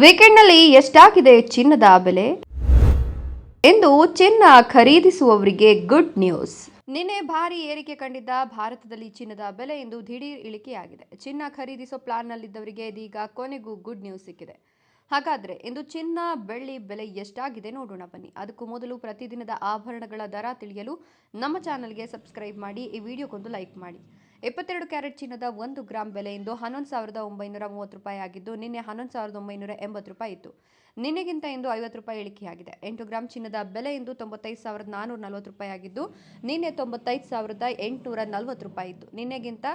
ವೀಕೆಂಡ್ನಲ್ಲಿ ಎಷ್ಟಾಗಿದೆ ಚಿನ್ನದ ಬೆಲೆ? ಎಂದು ಚಿನ್ನ ಖರೀದಿಸುವವರಿಗೆ ಗುಡ್ ನ್ಯೂಸ್. ನಿನ್ನೆ ಭಾರಿ ಏರಿಕೆ ಕಂಡಿದ್ದ ಭಾರತದಲ್ಲಿ ಚಿನ್ನದ ಬೆಲೆ ಇಂದು ದಿಢೀರ್ ಇಳಿಕೆಯಾಗಿದೆ. ಚಿನ್ನ ಖರೀದಿಸೋ ಪ್ಲಾನ್ನಲ್ಲಿದ್ದವರಿಗೆ ಇದೀಗ ಕೊನೆಗೂ ಗುಡ್ ನ್ಯೂಸ್ ಸಿಕ್ಕಿದೆ. ಹಾಗಾದ್ರೆ ಇಂದು ಚಿನ್ನ ಬೆಳ್ಳಿ ಬೆಲೆ ಎಷ್ಟಾಗಿದೆ ನೋಡೋಣ ಬನ್ನಿ. ಅದಕ್ಕೂ ಮೊದಲು ಪ್ರತಿದಿನದ ಆಭರಣಗಳ ದರ ತಿಳಿಯಲು ನಮ್ಮ ಚಾನಲ್ಗೆ ಸಬ್ಸ್ಕ್ರೈಬ್ ಮಾಡಿ, ಈ ವಿಡಿಯೋಗೊಂದು ಲೈಕ್ ಮಾಡಿ. ಇಪ್ಪತ್ತೆರಡು ಕ್ಯಾರೆಟ್ ಚಿನ್ನದ ಒಂದು ಗ್ರಾಂ ಬೆಲೆ ಇಂದು ಹನ್ನೊಂದು ಸಾವಿರದ ಒಂಬೈನೂರ ಮೂವತ್ತು ರೂಪಾಯಿ ಆಗಿದ್ದು, ನಿನ್ನೆ ಹನ್ನೊಂದು ಸಾವಿರದ ಒಂಬೈನೂರ ಎಂಬತ್ತು ರೂಪಾಯಿ ಇತ್ತು. ನಿನ್ನೆಗಿಂತ ಇಂದು ಐವತ್ತು ರೂಪಾಯಿ ಇಳಿಕೆಯಾಗಿದೆ. ಎಂಟು ಗ್ರಾಂ ಚಿನ್ನದ ಬೆಲೆ ಇಂದು ತೊಂಬತ್ತೈದು ಸಾವಿರದ ನಾನ್ನೂರ ನಲವತ್ತು ರೂಪಾಯಿ ಆಗಿದ್ದು, ನಿನ್ನೆ ತೊಂಬತ್ತೈದು ಸಾವಿರದ ಎಂಟುನೂರ ನಲವತ್ತು ರೂಪಾಯಿ ಇತ್ತು. ನಿನ್ನೆಗಿಂತ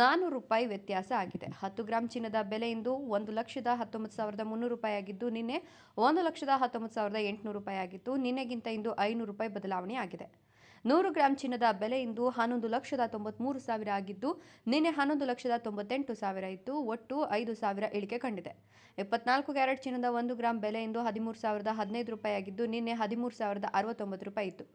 ನಾನ್ನೂರು ರೂಪಾಯಿ ವ್ಯತ್ಯಾಸ ಆಗಿದೆ. ಹತ್ತು ಗ್ರಾಂ ಚಿನ್ನದ ಬೆಲೆ ಇಂದು ಒಂದು ಲಕ್ಷದ ಹತ್ತೊಂಬತ್ತು ಸಾವಿರದ ಮುನ್ನೂರು ರೂಪಾಯಿ ಆಗಿದ್ದು, ನಿನ್ನೆ ಒಂದು ಲಕ್ಷದ ಹತ್ತೊಂಬತ್ತು ಸಾವಿರದ ಎಂಟುನೂರು ರೂಪಾಯಿ ಆಗಿತ್ತು. ನಿನ್ನೆಗಿಂತ ಇಂದು ಐನೂರು ರೂಪಾಯಿ ಬದಲಾವಣೆ ಆಗಿದೆ. ನೂರು ಗ್ರಾಂ ಚಿನ್ನದ ಬೆಲೆ ಇಂದು ಹನ್ನೊಂದು ಲಕ್ಷದ ತೊಂಬತ್ಮೂರು ಸಾವಿರ ಆಗಿದ್ದು, ನಿನ್ನೆ ಹನ್ನೊಂದು ಲಕ್ಷದ ತೊಂಬತ್ತೆಂಟು ಸಾವಿರ ಇತ್ತು. ಒಟ್ಟು ಐದು ಸಾವಿರ ಇಳಿಕೆ ಕಂಡಿದೆ. ಇಪ್ಪತ್ನಾಲ್ಕು ಕ್ಯಾರೆಟ್ ಚಿನ್ನದ ಒಂದು ಗ್ರಾಂ ಬೆಲೆ ಇಂದು ಹದಿಮೂರು ಸಾವಿರದ ಹದಿನೈದು ರೂಪಾಯಿ ಆಗಿದ್ದು, ನಿನ್ನೆ ಹದಿಮೂರು ಸಾವಿರದ ಅರವತ್ತೊಂಬತ್ತು ರೂಪಾಯಿ ಇತ್ತು.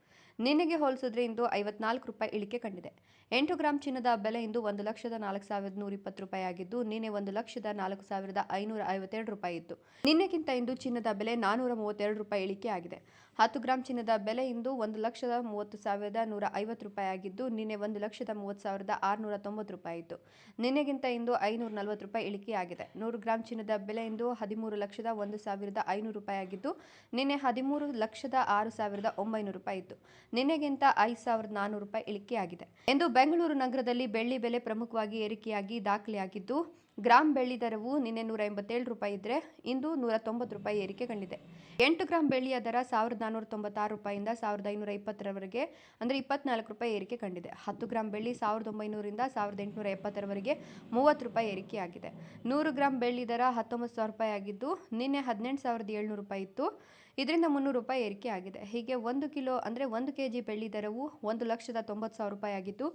ನಿನ್ನೆಗೆ ಹೋಲಿಸಿದ್ರೆ ಇಂದು ಐವತ್ನಾಲ್ಕು ರೂಪಾಯಿ ಇಳಿಕೆ ಕಂಡಿದೆ. ಎಂಟು ಗ್ರಾಂ ಚಿನ್ನದ ಬೆಲೆ ಇಂದು ಒಂದು ಲಕ್ಷದ ನಾಲ್ಕು ಸಾವಿರದ ನೂರ ಇಪ್ಪತ್ತು ರೂಪಾಯಿ ಆಗಿದ್ದು, ನಿನ್ನೆ ಒಂದು ಲಕ್ಷದ ನಾಲ್ಕು ಸಾವಿರದ ಐನೂರ ಐವತ್ತೆರಡು ರೂಪಾಯಿ ಇತ್ತು. ನಿನ್ನೆಗಿಂತ ಇಂದು ಚಿನ್ನದ ಬೆಲೆ ನಾನೂರ ಮೂವತ್ತೆರಡು ರೂಪಾಯಿ ಇಳಿಕೆ ಆಗಿದೆ. ಹತ್ತು ಗ್ರಾಂ ಚಿನ್ನದ ಬೆಲೆ ಇಂದು ಒಂದು ಲಕ್ಷದ ಮೂವತ್ತು ಸಾವಿರದ ನೂರ ಐವತ್ತು ರೂಪಾಯಿ ಆಗಿದ್ದು, ನಿನ್ನೆ ಒಂದು ಲಕ್ಷದ ಮೂವತ್ತು ಸಾವಿರದ ಆರುನೂರ ತೊಂಬತ್ತು ರೂಪಾಯಿ ಇತ್ತು ನಿನ್ನೆಗಿಂತ ಇಂದು ಐನೂರ ನಲವತ್ತು ರೂಪಾಯಿ ಇಳಿಕೆಯಾಗಿದೆ. ನೂರು ಗ್ರಾಂ ಚಿನ್ನದ ಬೆಲೆ ಇಂದು ಹದಿಮೂರು ಲಕ್ಷದ ಒಂದು ಸಾವಿರದ ಐನೂರು ರೂಪಾಯಿ ಆಗಿದ್ದು, ನಿನ್ನೆ ಹದಿಮೂರು ಲಕ್ಷದ ಆರು ಸಾವಿರದ ಒಂಬೈನೂರು ರೂಪಾಯಿ ಇತ್ತು ನಿನ್ನೆಗಿಂತ ಐದು ಸಾವಿರದ ನಾನ್ನೂರು ರೂಪಾಯಿ ಇಳಿಕೆಯಾಗಿದೆ. ಎಂದು ಬೆಂಗಳೂರು ನಗರದಲ್ಲಿ ಬೆಳ್ಳಿ ಬೆಲೆ ಪ್ರಮುಖವಾಗಿ ಏರಿಕೆಯಾಗಿ ದಾಖಲೆಯಾಗಿದ್ದು ಗ್ರಾಂ ಬೆಳ್ಳಿ ದರವು ನಿನ್ನೆ ನೂರ ಎಂಬತ್ತೇಳು ರೂಪಾಯಿ ಇದ್ದರೆ ಇಂದು ನೂರ ತೊಂಬತ್ತು ರೂಪಾಯಿ ಏರಿಕೆ ಕಂಡಿದೆ. ಎಂಟು ಗ್ರಾಂ ಬೆಳ್ಳಿಯ ದರ ಸಾವಿರದ ನಾನ್ನೂರ ತೊಂಬತ್ತಾರು ರೂಪಾಯಿಂದ ಸಾವಿರದ ಐನೂರ ಇಪ್ಪತ್ತರವರೆಗೆ, ಅಂದರೆ ಇಪ್ಪತ್ನಾಲ್ಕು ರೂಪಾಯಿ ಏರಿಕೆ ಕಂಡಿದೆ. ಹತ್ತು ಗ್ರಾಂ ಬೆಳ್ಳಿ ಸಾವಿರದ ಒಂಬೈನೂರಿಂದ ಸಾವಿರದ ಎಂಟುನೂರ ಎಪ್ಪತ್ತರವರೆಗೆ ಮೂವತ್ತು ರೂಪಾಯಿ ಏರಿಕೆಯಾಗಿದೆ. ನೂರು ಗ್ರಾಂ ಬೆಳ್ಳಿ ದರ ಹತ್ತೊಂಬತ್ತು ಸಾವಿರ ರೂಪಾಯಿ ಆಗಿದ್ದು, ನಿನ್ನೆ ಹದಿನೆಂಟು ಸಾವಿರದ ಏಳ್ನೂರು ರೂಪಾಯಿ ಇತ್ತು. ಇದರಿಂದ ಮುನ್ನೂರು ರೂಪಾಯಿ ಏರಿಕೆ ಆಗಿದೆ ಹೀಗೆ ಒಂದು ಕಿಲೋ, ಅಂದರೆ ಒಂದು ಕೆ ಜಿ ಬೆಳ್ಳಿ ದರವು ಒಂದು ಲಕ್ಷದ ತೊಂಬತ್ತು ಸಾವಿರ ರೂಪಾಯಿ ಆಗಿತ್ತು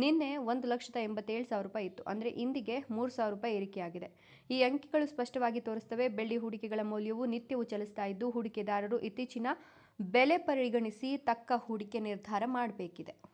ನಿನ್ನೆ ಒಂದು ಲಕ್ಷದ ಎಂಬತ್ತೇಳು ಸಾವಿರ ರೂಪಾಯಿ ಇತ್ತು. ಅಂದರೆ ಇಂದಿಗೆ ಮೂರು ಸಾವಿರ ರೂಪಾಯಿ ಏರಿಕೆಯಾಗಿದೆ. ಈ ಅಂಕಿಗಳು ಸ್ಪಷ್ಟವಾಗಿ ತೋರಿಸ್ತವೆ. ಬೆಳ್ಳಿ ಹೂಡಿಕೆಗಳ ಮೌಲ್ಯವು ನಿತ್ಯವೂ ಚಲಿಸ್ತಾ ಇದ್ದು, ಹೂಡಿಕೆದಾರರು ಇತ್ತೀಚಿನ ಬೆಲೆ ಪರಿಗಣಿಸಿ ತಕ್ಕ ಹೂಡಿಕೆ ನಿರ್ಧಾರ ಮಾಡಬೇಕಿದೆ.